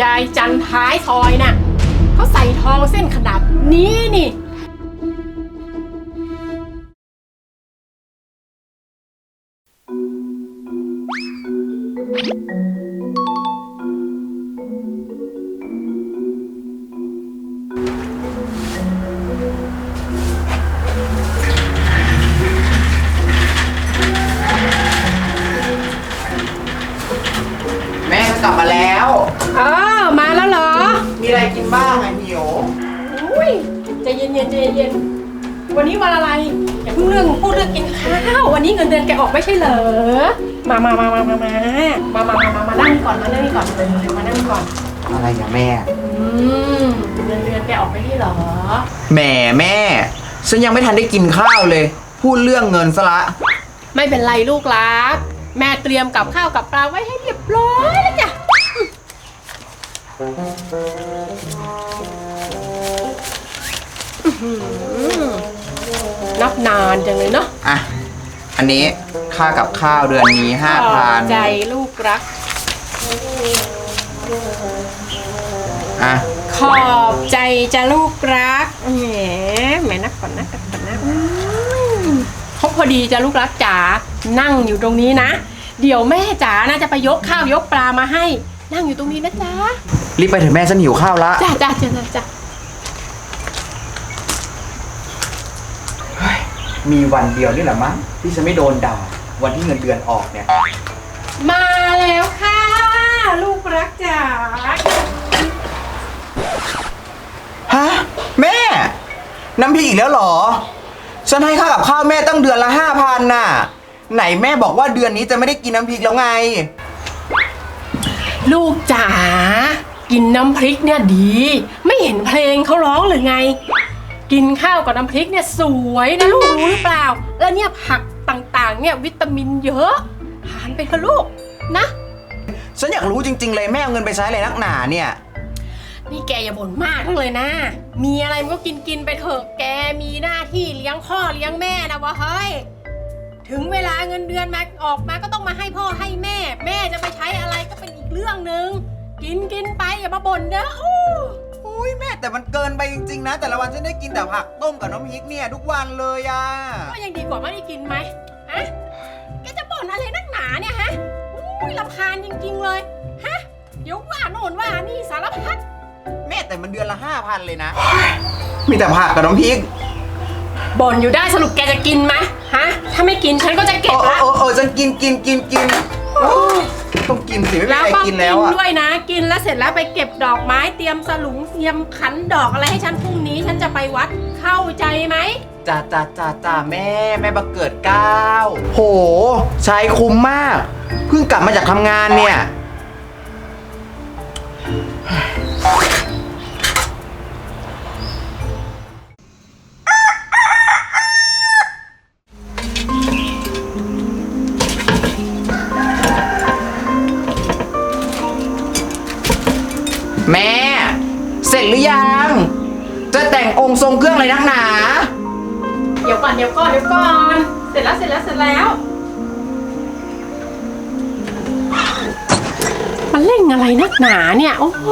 ยายจันท้ายซอยน่ะเขาใส่ทองเส้นขนาดนี้นี่ แม่กลับมาแล้วเออมา กินบ้างไอ้หิวอุ้ยใจเย็นๆใจเย็นวันนี้วันอะไรอย่าเพิ่งเรื่องพูดเรื่องกินข้าววันนี้เงินเดือนแกออกไม่ใช่เหรอมามามามามามามามามามามานั่งก่อนมานั่งก่อนมานั่งก่อนอะไรอย่าแม่ อืมเงินเดือนแกออกไม่ใช่เหรอแหมแม่ ฉันยังไม่ทันได้กินข้าวเลย พูดเรื่องเงินซะละ ไม่เป็นไรลูกรัก แม่เตรียมกับข้าวกับปลาไว้ให้เรียบร้อย นับนานจังเลยเนาะอะ อันนี้ค่ากับข้าวเดือนนี้ห้าขพัอนบใจลูกรัก อะ ขอบใจจะลูกรักแหมแหมนับก่อนนะนับก่อนนะอืมครบพอดีจะลูกรักจ๋านั่งอยู่ตรงนี้นะ เดี๋ยวแม่จ๋าน่าจะไปยกข้าวยกปลามาให้ นั่งอยู่ตรงนี้นะจ๊ะ รีบไปเถอะแม่ฉันหิวข้าวละจ้าจ้าจ้าจ้าจ้ามีวันเดียวนี่แหละมั้งที่ฉันไม่โดนด่าวันที่เงินเดือนออกเนี่ย มาแล้วค่ะ ลูกรักจ๋าฮะแม่ น้ำพริกอีกแล้วเหรอ ฉันให้ค่ากับข้าวแม่ตั้งเดือนละห้าพันน่ะ ไหนแม่บอกว่าเดือนนี้จะไม่ได้กินน้ำพริกแล้วไง ลูกจ๋า กินน้ำพริกเนี่ยดี ไม่เห็นเพลงเขาร้องหรือไง กินข้าวกับน้ำพริกเนี่ยสวยนะลูกรู้หรือเปล่า แล้วเนี่ยผักต่างๆ เนี่ยวิตามินเยอะทานไปเถอะลูกนะ ฉันอยากรู้จริง ๆ เลยแม่เอาเงินไปใช้อะไรนักหนาเนี่ย นี่แกอย่าบ่นมากนักเลยนะ มีอะไรมันก็กินกินๆไปเถอะแกมีหน้าที่เลี้ยงพ่อเลี้ยงแม่นะวะเฮ้ยถึงเวลาเงินเดือนมาออกมาก็ต้องมาให้พ่อให้แม่ แม่จะไปใช้อะไรก็เป็นอีกเรื่องหนึ่ง กินกินไปอย่ามาบ่นเด้ออู้อุ้ยแม่แต่มันเกินไปจริง ๆ นะ แต่ละวันฉันได้กินแต่ผักต้มกับน้ำพริกเนี่ยทุกวันเลยอะก็ยังดีกว่าไม่ได้กินไหมฮะแกจะบ่นอะไรนักหนาเนี่ยฮะอุ้ยลำคาญจริงๆเลยฮะเดี๋ยวว่าโน่นว่านี่สารพัดแม่แต่มันเดือนละห้าพันเลยนะ มีแต่ผักกับน้ำพริกบ่นอยู่ได้สรุปแกจะกินไหมฮะถ้าไม่กินฉันก็จะเก็บโอ้ละโอ้โอ้ฉันกินกินกินกิน โอ้ ต้องกินสิไม่มีแล้วใครก็กิกินนแล้วอะด้วยนะ กินแล้วเสร็จแล้วไปเก็บดอกไม้เตรียมสลุงเตรียมขันดอกอะไรให้ฉันพรุ่งนี้ ฉันจะไปวัดเข้าใจไหม จ้าจ้าจ้าจ้าแม่แม่บังเกิดเกล้าโหใช้คุ้มมาก เพิ่งกลับมาจากทำงานเนี่ย ทรงเครื่องอะไรนักหนา เดี๋ยวก่อนเดี๋ยวก่อนเดี๋ยวก่อน เสร็จแล้วเสร็จแล้วเสร็จแล้ว มันเร่งอะไรนักหนาเนี่ย โอ้โห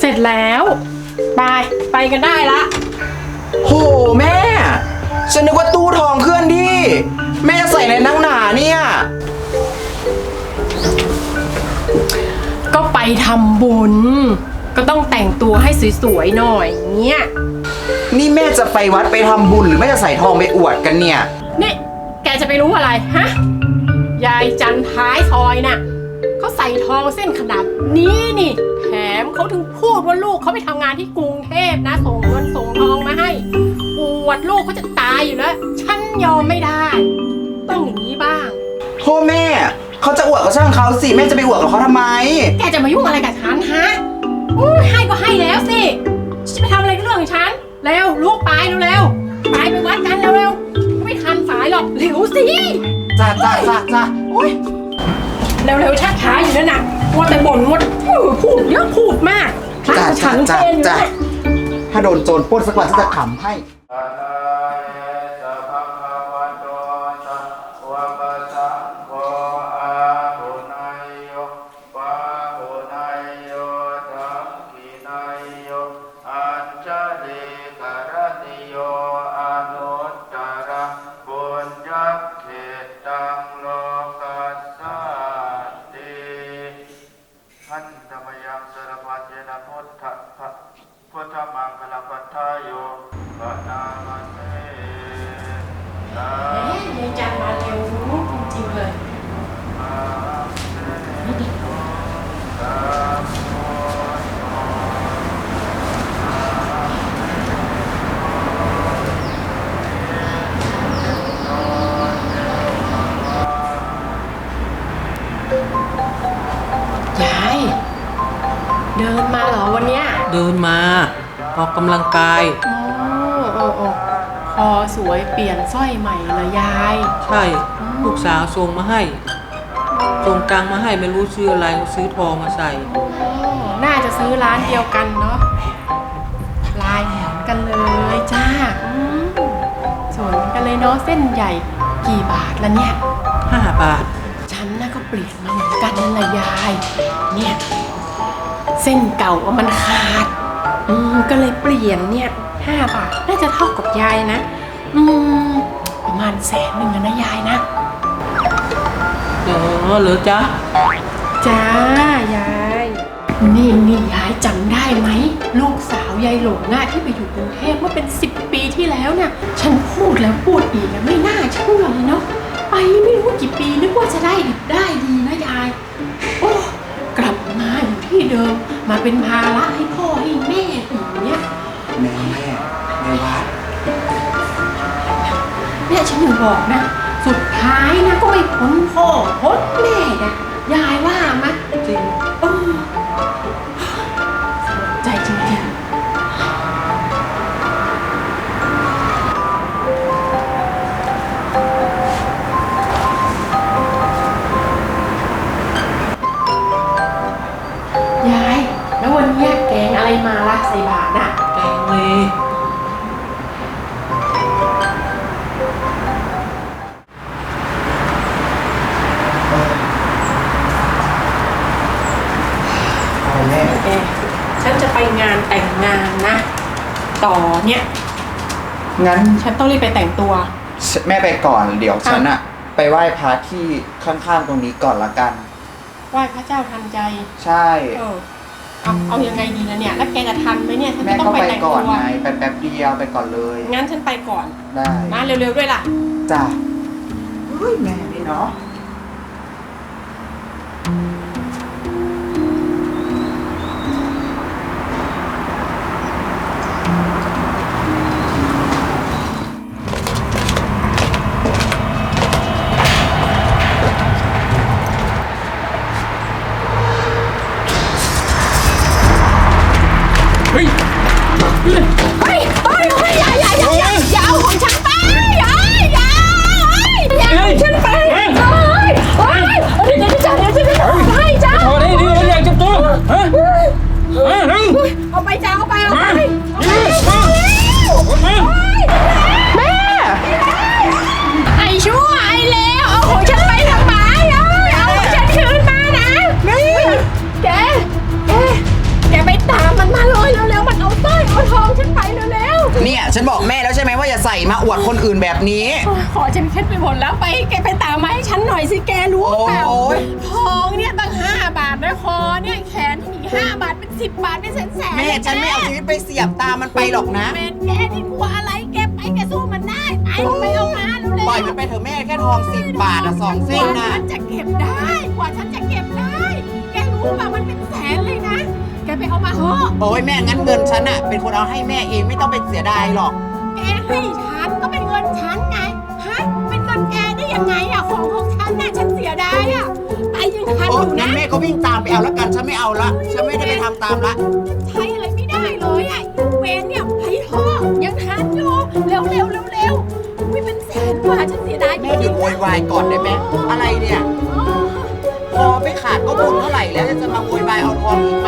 เสร็จแล้ว ไป ไปกันได้ละ โหแม่ ฉันนึกว่าตู้ทองเคลื่อนที่ แม่จะใส่ในนักหนาเนี่ย ก็ไปทำบุญ ก็ต้องแต่งตัวให้สวยๆหน่อยเงี้ย นี่แม่จะไปวัดไปทำบุญหรือแม่จะใส่ทองไปอวดกันเนี่ย นี่แกจะไปรู้อะไรฮะยายจันท้ายซอยน่ะเขาใส่ทองเส้นขนาดนี้นี่ แถมเขาถึงพูดว่าลูกเขาไปทำงานที่กรุงเทพนะ ส่งเงินส่งทองมาให้อวดลูกเขาจะตายอยู่แล้ว ฉันยอมไม่ได้ ต้องอย่างนี้บ้าง โทษแม่ เขาจะอวดก็ช่างเขาสิ แม่จะไปอวดกับเขาทำไม แกจะมายุ่งอะไรกับฉันฮะอู้ให้ก็ให้แล้วสิ เร็วลูกไปเร็วๆไปไปวัดกันเร็วๆไม่ทันสายหรอกเร็วสิจ้าจ้าจ้าจ้าโอ้ยเร็วๆช้าๆอยู่นั่นน่ะว่าแต่บ่นว่าพูดเยอะพูดมากพระจ้าฉัจ้านจ้าเพลอยู่จ้าเนี่ยถ้าโดนโจรปล้นสักวันฉันจะขำให้อะ ทธพุทธมังคลพัทธายุปนามัเตสาธุจันมาเร็วจริงเลย สาธุ ดินมาเหรอวันเนี้ยเดินมา ออกกำลังกายอ๋อโอ้โอ้คอสวยเปลี่ยนสร้อยใหม่เลยยาย ใช่ ลูกสาวส่งมาให้ส่งตังค์มาให้ไม่รู้ซื้ออะไรซื้อทองมาใส่ โอ้น่าจะซื้อร้านเดียวกันเนาะลายเหมือนกันเลยจ้าอืมสวยเหมือนกันเลยเนาะเส้นใหญ่กี่บาทละเนี่ย ห้าบาท ฉันน่ะก็เปลี่ยนมาเหมือนกันนั่นแหละยาย เนี่ยเส้นเก่าอะมันขาด อืมก็เลยเปลี่ยนเนี่ยห้าบาทน่าจะเท่ากับยายนะ อืมประมาณแสนหนึ่งอะนะยายนะเออเหรอจ๊ะ จ้ายาย นี่นี่ยายจำได้ไหม ลูกสาวยายหลงน่ะที่ไปอยู่กรุงเทพเมื่อเป็นสิบปีที่แล้วน่ะ ฉันพูดแล้วพูดอีกนะไม่น่าเชื่อเลยเนาะไปไม่รู้กี่ปีนึกว่าจะได้ดิบได้ดีนะยาย ที่เดิมมาเป็นภาระให้พ่อให้แม่อีกเนี่ยแม่แม่วัดเนี่ยฉันถึงบอกนะ สุดท้ายนะก็ไม่พ้นพ่อพ้นแม่นะยายว่าไหมยจริง ฉันจะไปงานแต่งงานนะ ต่อเนี่ย งั้นฉันต้องรีบไปแต่งตัว แม่ไปก่อนเดี๋ยวฉันอะไปไหว้พระที่ข้างๆตรงนี้ก่อนละกัน ไหว้พระเจ้าทันใจ ใช่ เออเอาเอายังไงดีนะเนี่ย แล้วแกจะทันไหมเนี่ย ฉันแม่จะต้อก็งไปไปแต่งก่อตันว ไงไปแป๊บเดียวไปก่อนเลย งั้นฉันไปก่อนได้นะเร็วๆด้วยล่ะ จ้ะเฮ้ยแม่นี่เนาะ เร็วๆเนี่ยฉันบอกแม่แล้วใช่ไหมว่าอย่าใส่มาอวดคนอื่นแบบนี้ ขอฉันเคล็ดไปหมดแล้วไปแกไปตามมาให้ฉันหน่อยสิแกรู้เปล่าโอ้ย ทองเนี่ยตั้งห้าบาทนะคอเนี่ยแขนอีกห้าบาทเป็นสิบบาทเป็นแสนแสนแม่ฉันไม่เอาชีวิตไปเสียบตามันไปหรอกนะ แม่แกนี่กลัวอะไรแกไปแกสู้มันได้ไปไปเอามาเร็วๆปล่อยมันไปเถอะแม่แค่ทองสิบบาทอะสองกเส้นว่านะ ฉันจะเก็บได้กว่าฉันจะเก็บได้ แกรู้เปล่ามันเป็นแสนเลยนะ แกไปเอามาเถอะโอ้ยแม่งั้นเงินฉันอะเป็นคนเอาให้แม่เองไม่ต้องไปเสียดายหรอก แกให้ฉันก็เป็นเงินฉันไง ฮะ เป็นเงินแกได้ยังไงอะของของฉันน่ะฉันเสียดายอะไปยังทันโอ้อยู่งั้นะนแม่ก็วิ่งตามไปเอาแล้วกันฉันไม่เอาละฉันไม่ได้ไปทำตามละ ใช้อะไรไม่ได้เลยอะยูเวนเนี่ยไปเถอะยังทันอยู่ เร็วเร็วเร็วเร็วไม่เป็นแสนกว่าฉันเสียดายจแม่ริเดี๋ยวงโวยวายก่อนได้ไหมอะไรเนี่ยพอไม่ขาดก็บุญเท่าไหร่แล้วจะมาโวยวายเอาทองอีกมันเ